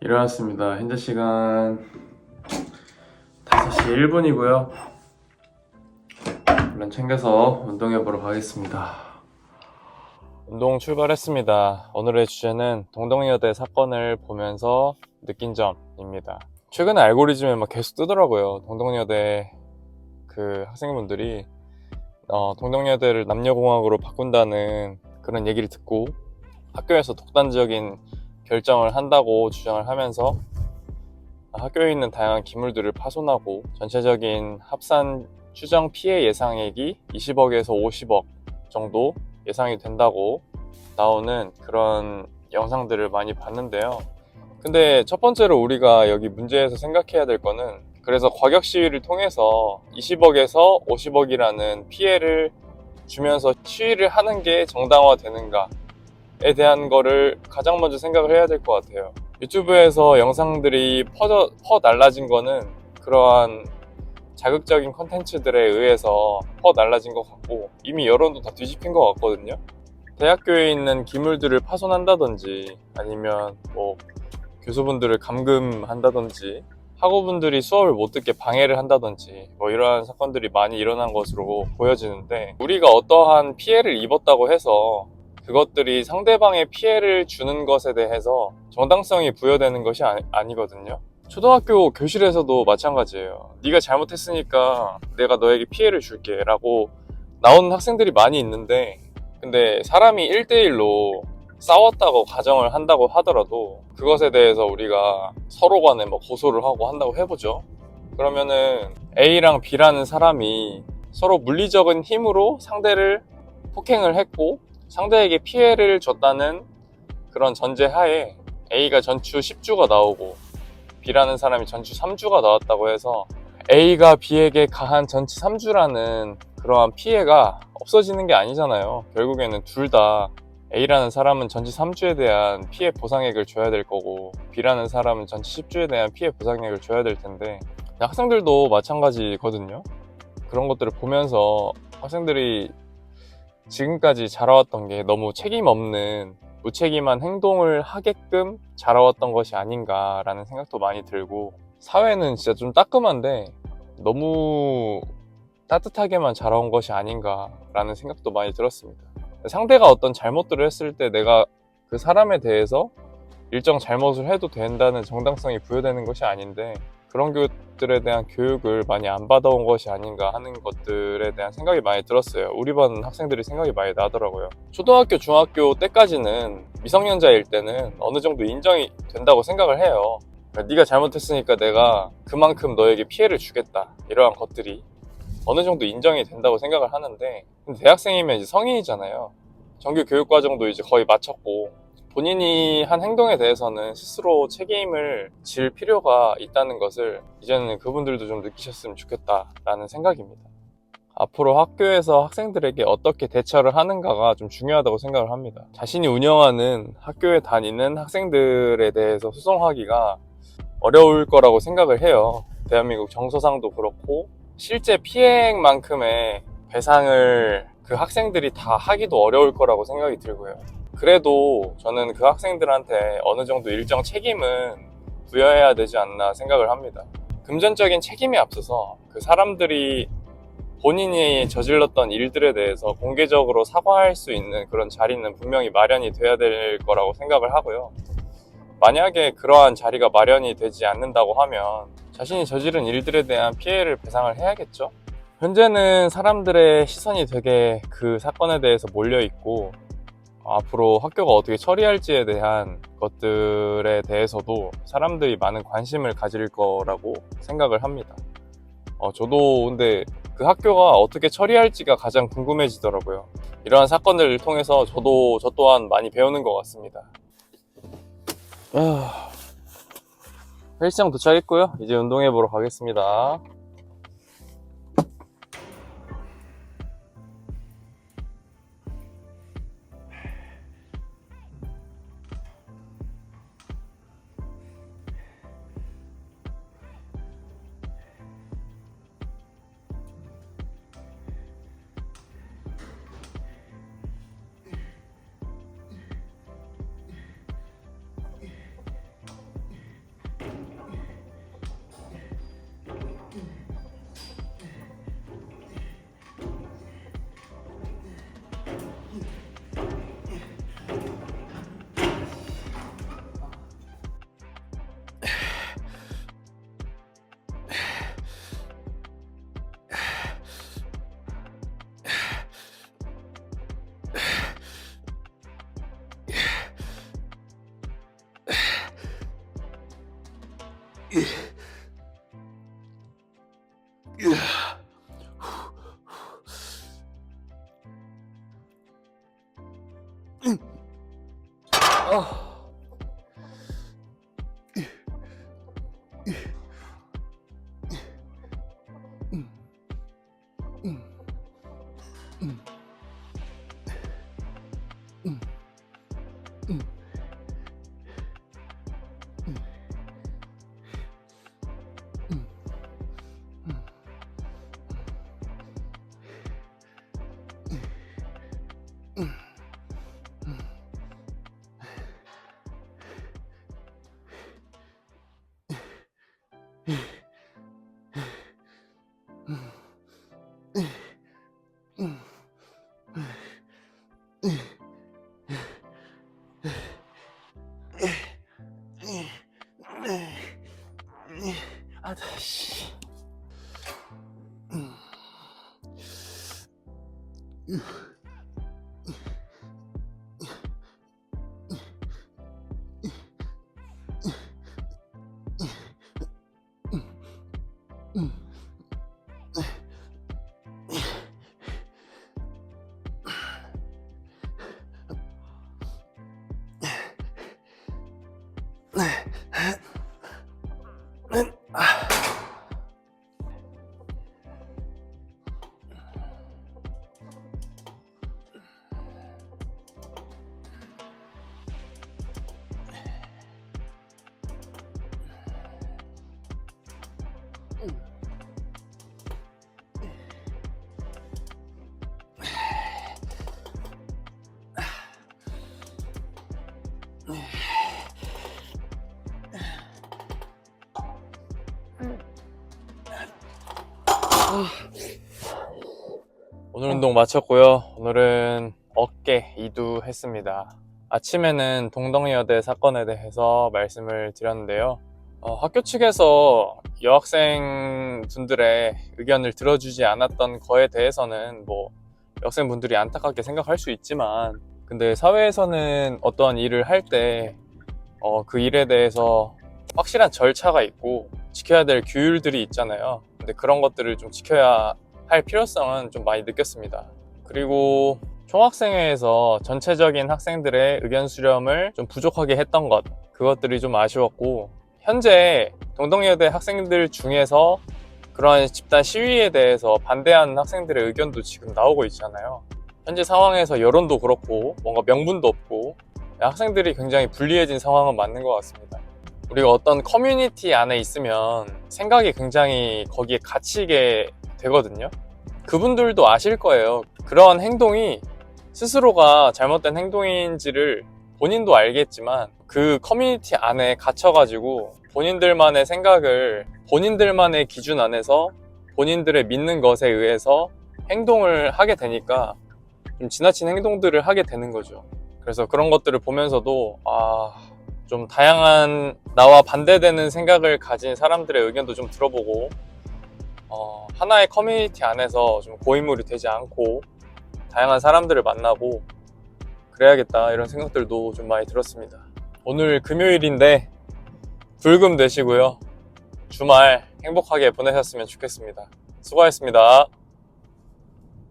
일어났습니다. 현재 시간 5시 1분이고요. 물론 챙겨서 운동해 보러 가겠습니다. 운동 출발했습니다. 오늘의 주제는 동덕여대 사건을 보면서 느낀 점입니다. 최근에 알고리즘에 막 계속 뜨더라고요. 동덕여대 그 학생분들이 어, 동덕여대를 남녀공학으로 바꾼다는 그런 얘기를 듣고 학교에서 독단적인 결정을 한다고 주장을 하면서 학교에 있는 다양한 기물들을 파손하고 전체적인 합산 추정 피해 예상액이 20억에서 50억 정도 예상이 된다고 나오는 그런 영상들을 많이 봤는데요. 근데 첫 번째로 우리가 여기 문제에서 생각해야 될 거는 그래서 과격 시위를 통해서 20억에서 50억이라는 피해를 주면서 시위를 하는 게 정당화되는가 에 대한 거를 가장 먼저 생각을 해야 될 것 같아요. 유튜브에서 영상들이 퍼져, 퍼 날라진 거는 그러한 자극적인 컨텐츠들에 의해서 퍼 날라진 것 같고 이미 여론도 다 뒤집힌 것 같거든요. 대학교에 있는 기물들을 파손한다든지 아니면 뭐 교수분들을 감금한다든지 학우분들이 수업을 못 듣게 방해를 한다든지 뭐 이러한 사건들이 많이 일어난 것으로 보여지는데 우리가 어떠한 피해를 입었다고 해서 그것들이 상대방의 피해를 주는 것에 대해서 정당성이 부여되는 것이 아니, 거든요 초등학교 교실에서도 마찬가지예요. 네가 잘못했으니까 내가 너에게 피해를 줄게 라고 나오는 학생들이 많이 있는데 근데 사람이 1대1로 싸웠다고 가정을 한다고 하더라도 그것에 대해서 우리가 서로 간에 뭐 고소를 하고 한다고 해보죠. 그러면은 A랑 B라는 사람이 서로 물리적인 힘으로 상대를 폭행을 했고 상대에게 피해를 줬다는 그런 전제 하에 A가 전추 10주가 나오고 B라는 사람이 전추 3주가 나왔다고 해서 A가 B에게 가한 전치 3주라는 그러한 피해가 없어지는 게 아니잖아요. 결국에는 둘 다 A라는 사람은 전치 3주에 대한 피해 보상액을 줘야 될 거고 B라는 사람은 전치 10주에 대한 피해 보상액을 줘야 될 텐데 학생들도 마찬가지거든요. 그런 것들을 보면서 학생들이 지금까지 자라왔던 게 너무 책임 없는 무책임한 행동을 하게끔 자라왔던 것이 아닌가라는 생각도 많이 들고 사회는 진짜 좀 따끔한데 너무 따뜻하게만 자라온 것이 아닌가라는 생각도 많이 들었습니다. 상대가 어떤 잘못들을 했을 때 내가 그 사람에 대해서 일정 잘못을 해도 된다는 정당성이 부여되는 것이 아닌데 그런 것들에 대한 교육을 많이 안 받아온 것이 아닌가 하는 것들에 대한 생각이 많이 들었어요. 우리 반 학생들이 생각이 많이 나더라고요. 초등학교, 중학교 때까지는 미성년자일 때는 어느 정도 인정이 된다고 생각을 해요. 그러니까 네가 잘못했으니까 내가 그만큼 너에게 피해를 주겠다. 이러한 것들이 어느 정도 인정이 된다고 생각을 하는데 근데 대학생이면 이제 성인이잖아요. 정규 교육 과정도 이제 거의 마쳤고 본인이 한 행동에 대해서는 스스로 책임을 질 필요가 있다는 것을 이제는 그분들도 좀 느끼셨으면 좋겠다라는 생각입니다. 앞으로 학교에서 학생들에게 어떻게 대처를 하는가가 좀 중요하다고 생각을 합니다. 자신이 운영하는 학교에 다니는 학생들에 대해서 소송하기가 어려울 거라고 생각을 해요. 대한민국 정서상도 그렇고 실제 피해액만큼의 배상을 그 학생들이 다 하기도 어려울 거라고 생각이 들고요. 그래도 저는 그 학생들한테 어느 정도 일정 책임은 부여해야 되지 않나 생각을 합니다. 금전적인 책임에 앞서서 그 사람들이 본인이 저질렀던 일들에 대해서 공개적으로 사과할 수 있는 그런 자리는 분명히 마련이 돼야 될 거라고 생각을 하고요. 만약에 그러한 자리가 마련이 되지 않는다고 하면 자신이 저지른 일들에 대한 피해를 배상을 해야겠죠? 현재는 사람들의 시선이 되게 그 사건에 대해서 몰려 있고 앞으로 학교가 어떻게 처리할지에 대한 것들에 대해서도 사람들이 많은 관심을 가질 거라고 생각을 합니다. 어, 저도 근데 그 학교가 어떻게 처리할지가 가장 궁금해지더라고요. 이러한 사건들을 통해서 저도 저 또한 많이 배우는 것 같습니다. 아, 헬스장 도착했고요. 이제 운동해 보러 가겠습니다. 아다씨. 오늘 운동 마쳤고요. 오늘은 어깨 이두 했습니다. 아침에는 동덕여대 사건에 대해서 말씀을 드렸는데요. 어, 학교 측에서 여학생 분들의 의견을 들어주지 않았던 거에 대해서는 뭐 여학생분들이 안타깝게 생각할 수 있지만 근데 사회에서는 어떠한 일을 할때 어, 그 일에 대해서 확실한 절차가 있고 지켜야 될 규율들이 있잖아요. 근데 그런 것들을 좀 지켜야 할 필요성은 좀 많이 느꼈습니다. 그리고 총학생회에서 전체적인 학생들의 의견 수렴을 좀 부족하게 했던 것, 그것들이 좀 아쉬웠고, 현재 동덕여대 학생들 중에서 그러한 집단 시위에 대해서 반대하는 학생들의 의견도 지금 나오고 있잖아요. 현재 상황에서 여론도 그렇고, 뭔가 명분도 없고, 학생들이 굉장히 불리해진 상황은 맞는 것 같습니다. 우리가 어떤 커뮤니티 안에 있으면 생각이 굉장히 거기에 갇히게 되거든요. 그분들도 아실 거예요. 그런 행동이 스스로가 잘못된 행동인지를 본인도 알겠지만 그 커뮤니티 안에 갇혀가지고 본인들만의 생각을 본인들만의 기준 안에서 본인들의 믿는 것에 의해서 행동을 하게 되니까 좀 지나친 행동들을 하게 되는 거죠. 그래서 그런 것들을 보면서도 아, 좀 다양한 나와 반대되는 생각을 가진 사람들의 의견도 좀 들어보고 어, 하나의 커뮤니티 안에서 좀 고인물이 되지 않고 다양한 사람들을 만나고 그래야겠다 이런 생각들도 좀 많이 들었습니다. 오늘 금요일인데 불금 되시고요. 주말 행복하게 보내셨으면 좋겠습니다. 수고하셨습니다.